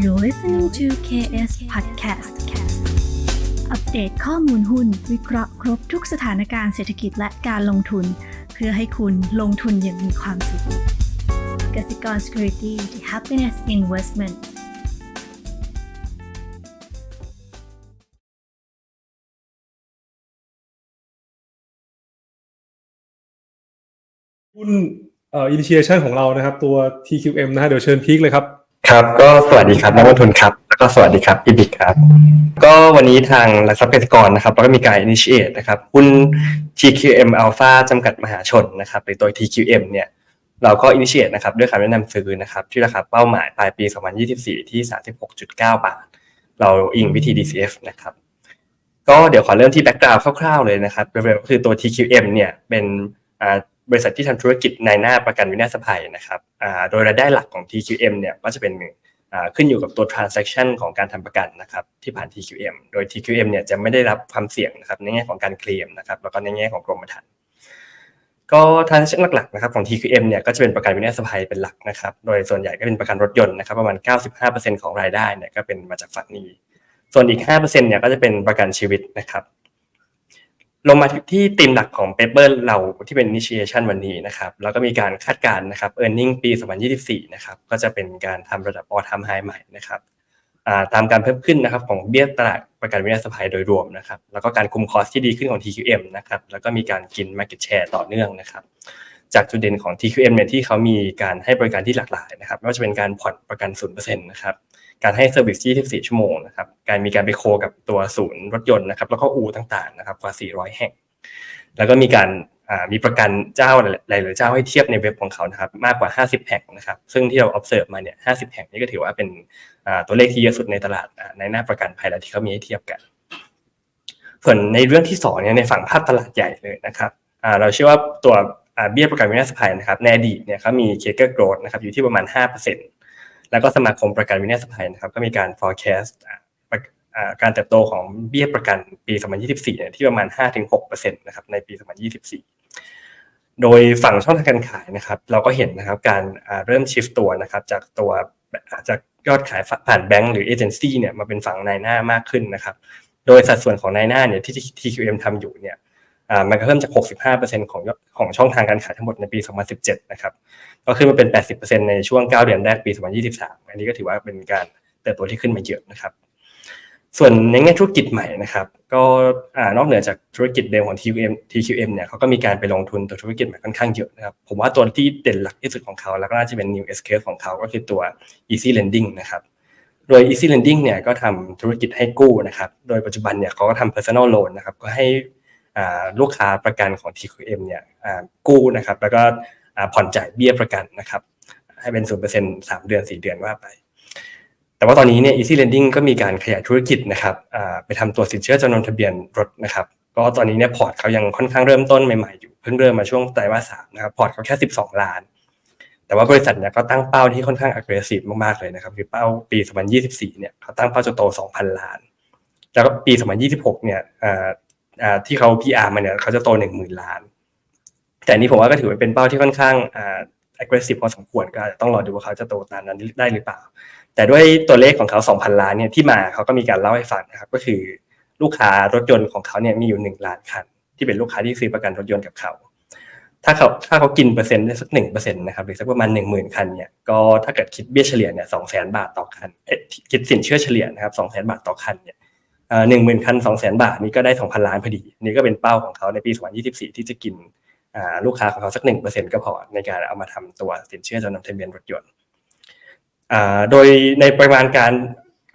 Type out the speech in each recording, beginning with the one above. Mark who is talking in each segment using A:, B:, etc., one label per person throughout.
A: You're listening to KS Podcast อัปเดตข้อมูลหุ้น วิเคราะห์ครบทุกสถานการณ์เศรษฐกิจและการลงทุน เพื่อให้คุณลงทุนอย่างมีความสุขกสิกร Security the Happiness Investment
B: หุ้นเอ่อ initiation ของเรานะครับ ตัว TQM นะฮะเดี๋ยวเชิญพีคเลยครับ
C: ครับก็สวัสดีครับนักลงทุนครับแล้วก็สวัสดีครับอีบิกครับ ก็วันนี้ทางหลักทรัพย์เกษตรกรนะครับแล้วก็มีการ initiate นะครับหุ้น TQM Alpha จำกัดมหาชนนะครับหรือตัว TQM เนี่ยเราก็ initiate นะครับด้วยคำแนะนำซื้อนะครับที่ราคาเป้าหมายปลายปี 2024 ที่ 36.9 บาท เราอิงวิธี DCF นะครับก็เดี๋ยวขอเริ่มที่ background คร่าวๆเลยนะครับเร็วๆก็คือตัว TQM เนี่ยเป็นอ่า บริษัทที่ทำธุรกิจในหน้าประกันวินาศภัยนะครับโดยรายได้หลักของ TQM เนี่ยก็จะเป็นขึ้นอยู่กับตัว transaction ของการทำประกันนะครับที่ผ่าน TQM โดย TQM เนี่ยจะไม่ได้รับความเสี่ยงนะครับในแง่ของการเคลมนะครับแล้วก็ในแง่ของกรมธรรม์ก็ transaction หลักๆนะครับของ TQM เนี่ยก็จะเป็นประกันวินาศภัยเป็นหลักนะครับโดยส่วนใหญ่ก็เป็นประกันรถยนต์นะครับประมาณ 95%ของรายได้เนี่ยก็เป็นมาจากฝั่งนี้ ส่วนอีก 5%เนี่ยก็จะเป็นประกันชีวิตนะครับ ลงมาที่ธีมหลักของเปเปอร์เราที่เป็น initiation วันนี้นะครับ แล้วก็มีการคาดการณ์นะครับ earning ปี 2024 นะครับ ก็จะเป็นการทำระดับ all time high ใหม่นะครับตามการเพิ่มขึ้นนะครับของเบี้ยตลาดประกันวินาศภัยโดยรวมนะครับ แล้วก็การคุมคอสที่ดีขึ้นของ TQM นะครับ แล้วก็มีการกิน market share ต่อเนื่องนะครับ จากจุดเด่นของ TQM เนี่ยที่เขามีการให้บริการที่หลากหลายนะครับไม่ว่าจะเป็นการผ่อนประกัน 0%นะครับการให้เซอร์วิส 24 ชั่วโมงนะครับการมีการไปโคกับตัวศูนย์รถยนต์นะครับแล้วก็อู่ต่างๆนะครับกว่า 400 แห่ง แล้วก็มีการมีประกันเจ้าหลายๆเจ้าให้เทียบในเว็บของเขานะครับมากกว่า 50 แห่งนะครับซึ่งที่เรา observe มาเนี่ย 50 แห่งนี่ก็ถือว่าเป็นตัวเลขที่เยอะสุดในตลาดในหน้าประกันภัยแล้วที่เขามีให้เทียบกัน ส่วนในเรื่องที่สองเนี่ยในฝั่งภาพตลาดใหญ่เลยนะครับเราเชื่อว่าตัว เบี้ยประกันวินาศภัยนะครับในอดีตเนี่ยเขามีเคเกอร์โกรดนะครับอยู่ที่ประมาณ 5%แล้วก็สมาคมประกันวินาศภัยนะครับก็มีการ forecast อ่าประอ่าการเติบโตของเบี้ยประกันปี 2024 เนี่ยที่ประมาณ 5-6%นะครับในปี 2024 โดยฝั่งช่องทางการขายนะครับ เราก็เห็นนะครับการเริ่มชิฟตัวนะครับจากตัวจากยอดขายผ่านแบงก์หรือเอเจนซี่เนี่ยมาเป็นฝั่งนายหน้ามากขึ้นนะครับ โดยสัดส่วนของนายหน้าเนี่ยที่ TQM ทำอยู่เนี่ย มันก็เพิ่มจาก 65%ของยอดของช่องทางการขายทั้งหมดในปี 2017 นะครับ ก็ขึ้นมาเป็น 80%ในช่วง 9 เดือนแรกปี 2023 อันนี้ก็ถือว่าเป็นการเติบโตที่ขึ้นมาเยอะนะครับ ส่วนในแง่ธุรกิจใหม่นะครับ ก็นอกเหนือจากธุรกิจเดิมของ TQM TQM เนี่ยเขาก็มีการไปลงทุนตัวธุรกิจใหม่ค่อนข้างเยอะนะครับ ผมว่าตัวที่เด่นหลักที่สุดของเขา แล้วก็น่าจะเป็น new escape ของเขาก็คือตัว easy lending นะครับโดย easy lending เนี่ยก็ทำธุรกิจให้กู้นะครับ โดยปัจจุบันเนี่ยเขาก็ทำ personal loan นะครับ ก็ให้ ลูกค้าประกันของ TQM เนี่ยกู้นะครับแล้วก็ผ่อนจ่ายเบี้ยประกันนะครับให้เป็นศูนเปอร์เซ็นต์สามเดือนสี่เดือนว่าไป แต่ว่าตอนนี้เนี่ย easy lending ก็มีการขยายธุรกิจนะครับไปทำตัวสินเชื่อจำนวนทะเบียนรถนะครับก็ตอนนี้เนี่ยพอร์ตเขายังค่อนข้างเริ่มต้นใหม่ๆอยู่เพิ่งเริ่มมาช่วงไตรมาสสามนะครับพอร์ตเขาแค่สิบสองล้าน แต่ว่าบริษัทเนี่ยก็ตั้งเป้าที่ค่อนข้าง aggressive มากๆเลยนะครับคือเป้าปี 2024 เนี่ยเขาตั้งเป้าจะโต 2,000 ล้าน แล้วก็ปี 2026 เนี่ยอ่าอ่า ที่เขา PR มาเนี่ยเขาจะโต10,000ล้าน แต่นี้ผมว่าก็ถือว่าเป็นเป้าที่ค่อนข้าง aggressive พอสมควรก็อาจจะต้องรอดูว่าเขาจะโตตามนั้นได้หรือเปล่า แต่ด้วยตัวเลขของเขา 2,000 ล้านเนี่ยที่มาเขาก็มีการเล่าให้ฟังนะครับ ก็คือลูกค้ารถยนต์ของเขาเนี่ยมีอยู่ 1 ล้านคัน ที่เป็นลูกค้าที่ซื้อประกันรถยนต์กับเขา ถ้าเขาถ้าเขากินเปอร์เซ็นต์ได้สักหนึ่งเปอร์เซ็นต์นะครับหรือสักประมาณหนึ่งหมื่นคันเนี่ยก็ถ้าเกิดคิดเบี้ยเฉลี่ยเนี่ยสองแสนบาทต่อคันคิดสินเชื่อเฉลี่ยนะครับสองแสนบาทต่อคันเนี่ย หนึ่งหมื่นคันสองแสนบาทนี่ก็ได้สองพันล้านพอดี นี่ก็เป็นเป้าของเขาในปี 2024 ที่จะกินลูกค้าของเขาสักหนึ่งเปอร์เซ็นต์ก็พอในการเอามาทำตัวสินเชื่อจำนำทะเบียนรถยนต์โดยในปริมาณการ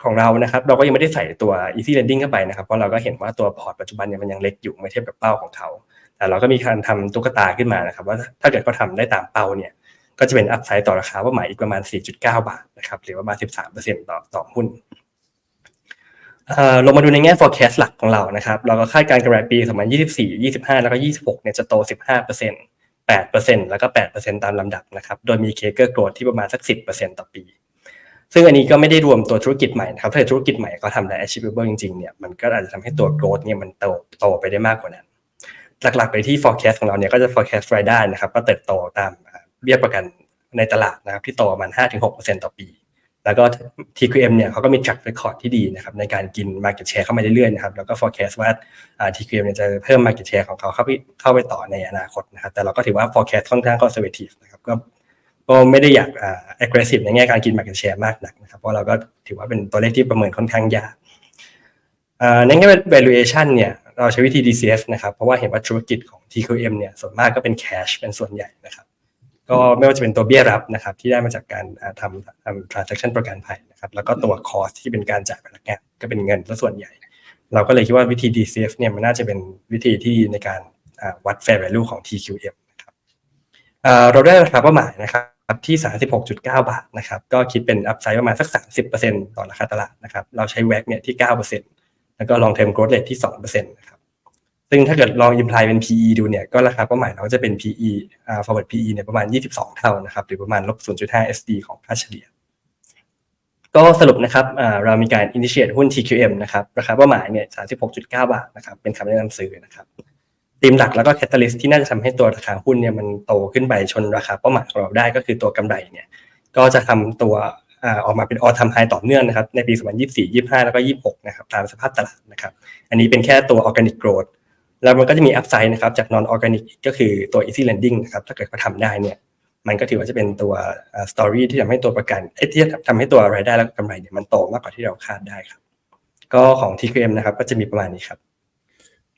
C: ของเรานะครับ เราก็ยังไม่ได้ใส่ตัว easy lending เข้าไปนะครับ เพราะเราก็เห็นว่าตัวพอร์ตปัจจุบันเนี่ยมันยังเล็กอยู่ไม่เทียบกับเป้าของเขา แต่เราก็มีการทำตุ๊กตาขึ้นมานะครับ ว่าถ้าเกิดเขาทาได้ตามเป้าเนี่ย ก็จะเป็นอัพไซด์ต่อราคาว่าหมายอีกประมาณ 4.9 บาทนะครับ หรือประมาณ13%ต่อต่อหุ้น ลงมาดูในแง่ forecast หลักของเรานะครับ เราก็คาดการณ์กำไรปี 2024 25 แล้วก็ 26 เนี่ยจะโต 15% 8%แล้วก็ 8%ตามลำดับนะครับ โดยมีเคเกอร์โกรที่ประมาณสัก 10%ต่อปี ซึ่งอันนี้ก็ไม่ได้รวมตัวธุรกิจใหม่นะครับ ถ้าธุรกิจใหม่เขาทำได้ achievable จริงๆ เนี่ย มันก็อาจจะทำให้ตัว growth เนี่ยมันโตโตไปได้มากกว่านั้น หลักๆ ไปที่ forecast ของเราเนี่ยก็จะ forecast รายได้นะครับ ก็เติบโตตามเบี้ยประกันในตลาดนะครับ ที่โตประมาณ 5-6%ต่อปี แล้วก็ TQM เนี่ยเขาก็มี track record ที่ดีนะครับในการกิน market share เข้ามาเรื่อยๆนะครับแล้วก็ forecast ว่า TQM เนี่ยจะเพิ่ม market share ของเขาเข้าไปเข้าไปต่อในอนาคตนะครับแต่เราก็ถือว่า forecast ค่อนข้าง conservative นะครับก็ก็ไม่ได้อยากอ่า aggressive ในแง่การกิน market share มากนักนะครับเพราะเราก็ถือว่าเป็นตัวเลขที่ประเมินค่อนข้างยากในแง่ valuation เนี่ยเราใช้วิธี DCF นะครับเพราะว่าเห็นว่าธุรกิจของ TQM เนี่ยส่วนมากก็เป็น cash เป็นส่วนใหญ่นะครับ ก็ไม่ว่าจะเป็นตัวเบี้ยรับนะครับที่ได้มาจากการทำทำ transaction ประกันภัยนะครับแล้วก็ตัว cost ที่เป็นการจ่ายพนักงานก็เป็นเงินซะส่วนใหญ่ เราก็เลยคิดว่าวิธี DCF เนี่ยมันน่าจะเป็นวิธีที่ในการวัด fair value ของ TQM นะครับเราได้ราคาเป้าหมายนะครับที่ 36.9 บาทนะครับก็คิดเป็น upside ประมาณสัก 30%ต่อราคาตลาดนะครับเราใช้ WACC เนี่ยที่ 9%แล้วก็ long term growth rate ที่ 2%นะครับ ซึ่งถ้าเกิดลอง imply เป็น PE ดูเนี่ยก็ราคาเป้าหมายเราก็จะเป็น PE อ่า forward PE เนี่ยประมาณ 22 เท่านะครับหรือประมาณลบ0.5 SD ของค่าเฉลี่ย ก็สรุปนะครับอ่าเรามีการ initiate หุ้น TQM นะครับราคาเป้าหมายเนี่ย36.9 บาทนะครับเป็นคำแนะนำซื้อนะครับธีมหลักแล้วก็ catalyst ที่น่าจะทำให้ตัวราคาหุ้นเนี่ยมันโตขึ้นไปชนราคาเป้าหมายของเราได้ก็คือตัวกำไรเนี่ยก็จะทำตัวอ่าออกมาเป็น all time high ต่อเนื่องนะครับในปี 2024 25 แล้วก็ 26 นะครับตามสภาพตลาดนะครับอันนี้เป็นแค่ตัว organic growth แล้วมันก็จะมี upside นะครับจาก non organic ก็คือตัว easy lending นะครับถ้าเกิดเขาทำได้เนี่ยมันก็ถือว่าจะเป็นตัวอ่า story ที่ทำให้ตัวประกันเอ้ที่ทำให้ตัวรายได้และกำไรเนี่ยมันโตมากกว่าที่เราคาดได้ครับ ก็ของ TQM นะครับ ก็จะมีประมาณนี้ครับ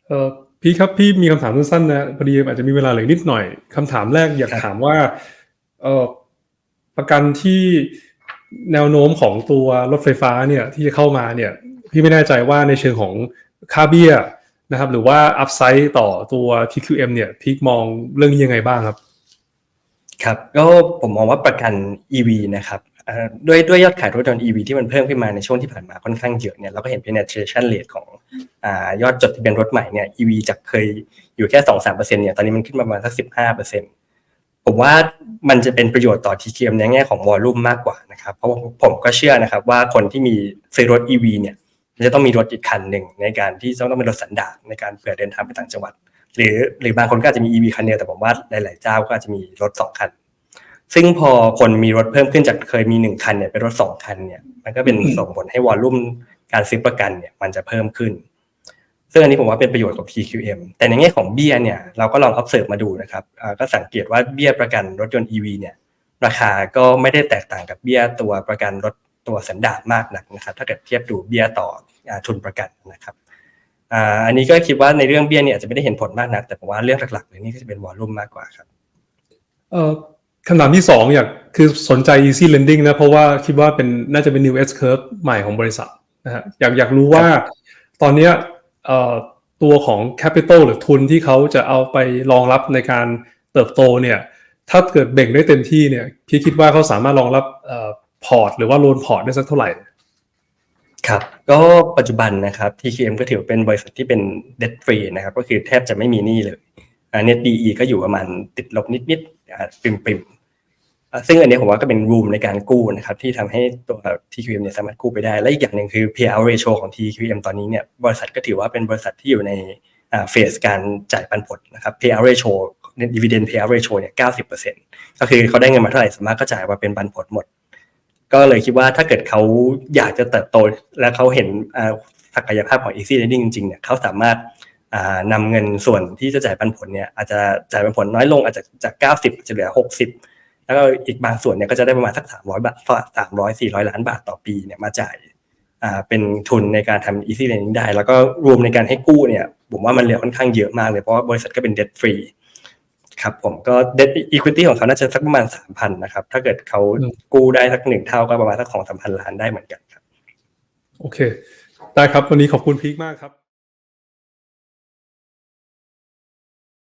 B: เออพี่ครับพี่มีคำถามสั้นๆนะพอดีอาจจะมีเวลาเหลือนิดหน่อยคำถามแรกอยากถามว่าเออประกันที่แนวโน้มของตัวรถไฟฟ้าเนี่ยที่จะเข้ามาเนี่ย พี่ไม่แน่ใจว่าในเชิงของค่าเบี้ย นะครับหรือว่าอัพไซด์ต่อตัว TQM เนี่ยพี่มองเรื่องนี้ยังไงบ้างครับ
C: ครับก็ผมมองว่าประกัน EV นะครับด้วยด้วยยอดขายรถยนต์ EV ที่มันเพิ่มขึ้นมาในช่วงที่ผ่านมาค่อนข้างเยอะเนี่ยเราก็เห็น penetration rate ของอยอดจดทะเบียนรถใหม่เนี่ย EV จากเคยอยู่แค่2-3%เนี่ยตอนนี้มันขึ้นมาประมาณสัก15%ผมว่ามันจะเป็นประโยชน์ต่อ TKM ในแง่ของวอลลุ่มมากกว่านะครับเพราะผมก็เชื่อนะครับว่าคนที่มีซื้อรถ EV เนี่ย มันจะต้องมีรถอีกคันหนึ่งในการที่จะต้องเป็นรถสันดาปในการเผื่อเดินทางไปต่างจังหวัด หรือหรือบางคนก็อาจจะมี EV คันเดียวแต่ผมว่าหลาย ๆ เจ้าก็อาจจะมีรถสองคัน ซึ่งพอคนมีรถเพิ่มขึ้นจากเคยมีหนึ่งคันเนี่ยเป็นรถสองคันเนี่ยมันก็เป็นส่งผลให้วอลลุ่มการซื้อประกันเนี่ยมันจะเพิ่มขึ้นซึ่งอันนี้ผมว่าเป็นประโยชน์กับ TQM แต่ในแง่ของเบี้ยเนี่ยเราก็ลอง observe มาดูนะครับก็สังเกตว่าเบี้ยประกันรถยนต์ EV เนี่ยราคาก็ไม่ได้แตกต่างกับเบี้ยตัวประกันรถตัวสันดาปมากนักนะครับถ้าเกิดเทียบดูเบี้ยต่ออ่า ทุนประกันนะครับอันนี้ก็คิดว่าในเรื่องเบี้ยเนี่ยอาจจะไม่ได้เห็นผลมากนัก แต่ผมว่าเรื่องหลักๆเลยนี่ก็จะเป็นวอลลุ่มมากกว่าครับ
B: เอ่อคำถามที่สองอยากคือสนใจ easy lending นะ เพราะว่าคิดว่าเป็นน่าจะเป็น new S curve ใหม่ของบริษัทนะฮะอยากอยากรู้ว่าตอนนี้เอ่อตัวของ capital หรือทุนที่เขาจะเอาไปรองรับในการเติบโตเนี่ย ถ้าเกิดเบ่งได้เต็มที่เนี่ยพี่คิดว่าเขาสามารถรองรับอพอร์ตหรือว่าโลนพอร์ตได้สักเท่าไหร่
C: ครับก็ปัจจุบันนะครับ TKM ก็ถือเป็นบริษัทที่เป็น debt free นะครับก็คือแทบจะไม่มีหนี้เลยอ่า net DE ก็อยู่ประมาณติดลบนิดๆอ่าปริมปริมๆอ่าซึ่งอันนี้ผมว่าก็เป็น room ในการกู้นะครับที่ทำให้ตัว TQM เนี่ยสามารถกู้ไปได้ และอีกอย่างหนึ่งคือ payout ratio ของ TQM ตอนนี้เนี่ยบริษัทก็ถือว่าเป็นบริษัทที่อยู่ในเฟสการจ่ายปันผลนะครับ payout ratio dividend payout ratio เนี่ย 90%ก็คือเขาได้เงินมาเท่าไหร่สามารถก็จ่ายมาเป็นปันผลหมด ก็เลยคิดว่าถ้าเกิดเขาอยากจะเติบโต และเขาเห็นศักยภาพของ Easy Lending จริงๆเนี่ยเขาสามารถนำเงินส่วนที่จะจ่ายปันผลเนี่ยอาจจะจ่ายปันผลน้อยลงอาจจะจาก 90อาจจะเหลือ 60 แล้วก็อีกบางส่วนเนี่ยก็จะได้ประมาณสัก 300 บาท300 400ล้านบาทต่อปีเนี่ยมาจ่ายเป็นทุนในการทำ Easy Lending ได้ แล้วก็รวมในการให้กู้เนี่ยผมว่ามันเหลือค่อนข้างเยอะมากเลยเพราะว่าบริษัทก็เป็น debt free ครับผมก็ debt equity ของเขาน่าจะสักประมาณ3,000นะครับ ถ้าเกิดเขา
B: อืม
C: กู้ได้สักหนึ่งเท่าก็ประมาณสักสองสามพันล้านได้เหมือนกันครับ
B: โอเค ได้ครับ วันนี้ขอบคุณพีคมากครับ